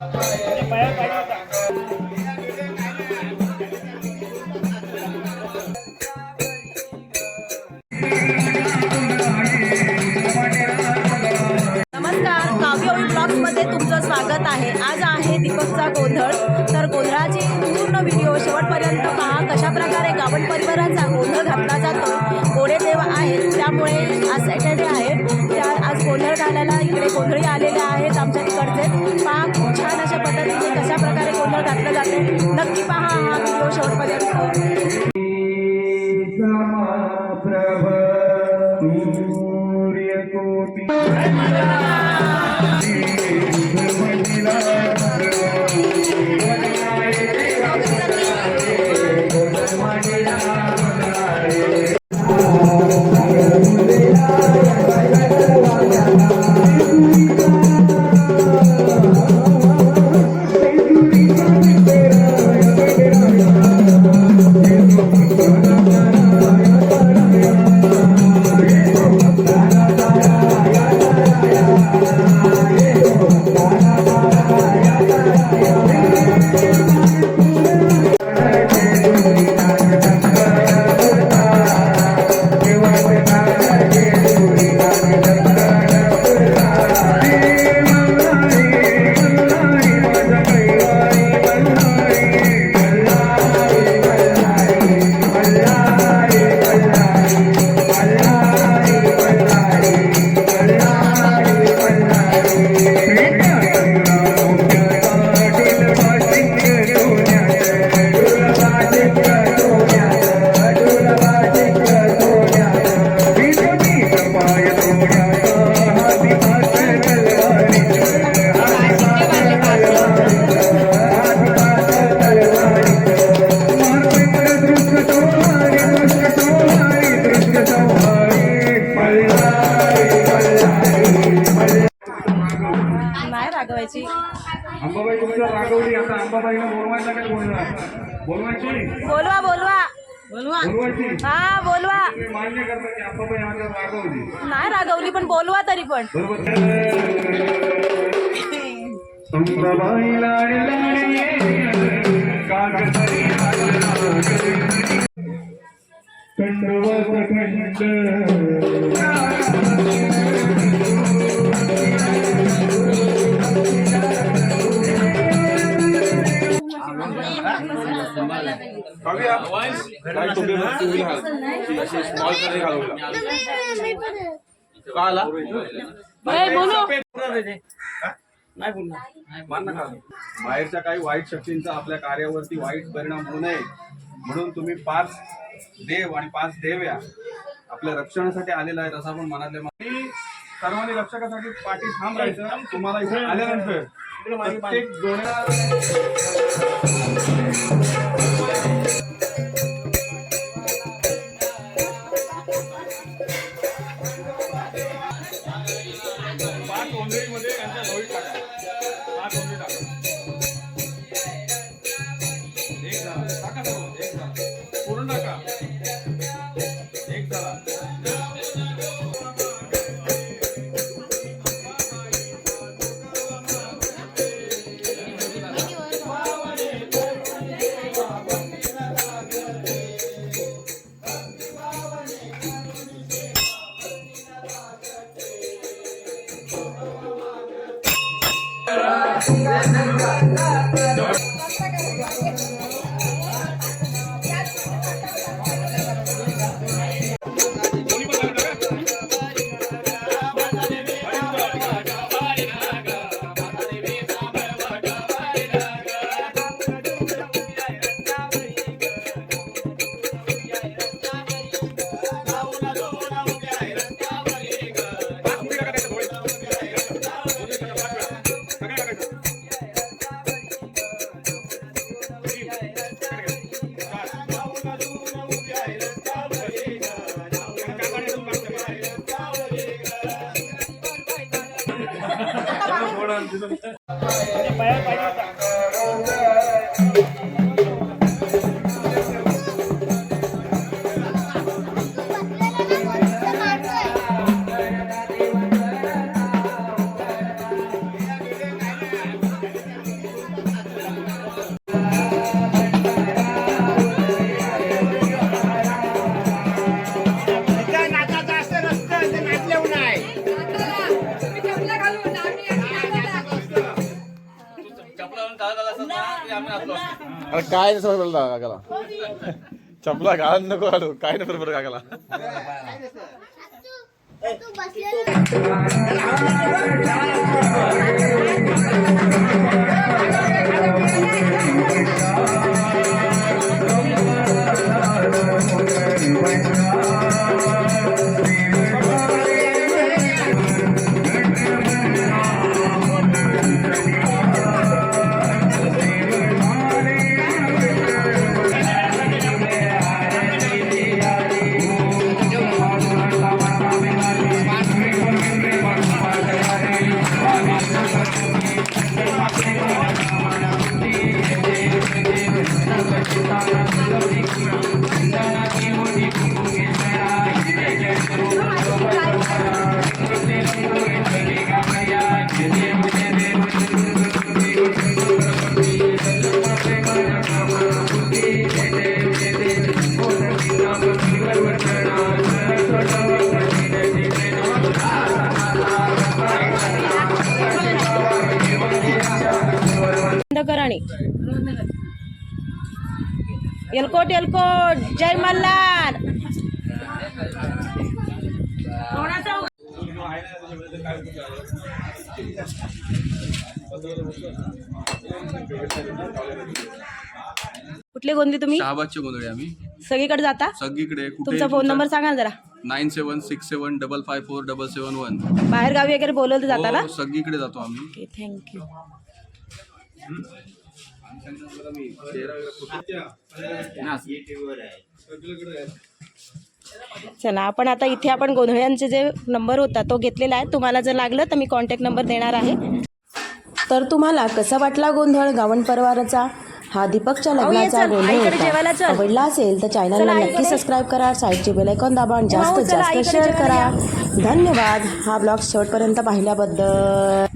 नमस्कार काव्यवळी ब्लॉग्समध्ये तुमचं स्वागत आहे. आज आहे दीपकचा गोंधळ. तर गोंधळाची पूर्ण व्हिडिओ शेवटपर्यंत पहा. कशा प्रकारे गावण परिवाराचा गोंधळ घातला जातो गोडे देव आहेत. त्यामुळे आज सॅटर्डे आहे. त्या आज गोंधळ घालायला इकडे गोंधळी आलेले आहेत आमच्या तिकडचे. पहा Gracias. अंबाबाई रागवली. आता अंबाबाईला बोलवायचा काय बोलणार बोलवायची? बोलवा बोलवा. बोलवा. बोलवायची? हा बोलवा. तुम्ही मान्य करता की अंबाबाई आमच्या रागवली. नाही रागवली पण बोलवा तरी पण. बरोबर. अंबाबाई लाड लाड ये कागदरी खंडवत खंड. बाहेरच्या काही वाईट शक्तींचा आपल्या कार्यावरती वाईट परिणाम होऊ नये. म्हणून तुम्ही पाच देव आणि पाच देव्या आपल्या रक्षणासाठी आलेल्या आहेत असं आपण मनातले आणि सर्वांनी रक्षकासाठी पाठी ठाम राहायचं. तुम्हाला इथे आल्यानंतर प्रत्येक जोड्या Thank you. Thank you. ಪಯ अरे काय नाही समज काकाला? चपला घाल नको घालू काय नाही बरोबर काकाला. एलकोट एलकोट जय मल्हार कुठले गोंदी तुम्ही? शहाबादचे गोंधळे आम्ही. सगळीकडे जाता? सगळीकडे तुमचा फोन नंबर सांगा ना जरा. Nine seven six seven double five four double seven one. बाहेर गावी वगैरे बोलवलं तर जाता ना? सगळीकडे जातो आम्ही. थँक्यू चला आपण आता इथे आपण गोंधळ्यांचे जे नंबर होता तो घेतलेला आहे. तुम्हाला जर लागलं तर मी कॉन्टॅक्ट नंबर देणार आहे. तर तुम्हाला कसा वाटला गोंधळ गावण परिवाराचा? हा दीपकच्या लग्नाचा गोंधळ होता. आवडला असेल तर चॅनलला नक्की. सबस्क्राईब करा. साईडचे बेल आयकॉन दाबा आणि जास्तीत जास्त शेअर जेवायला करा. धन्यवाद. हा ब्लॉग शेवटपर्यंत पाहिल्याबद्दल.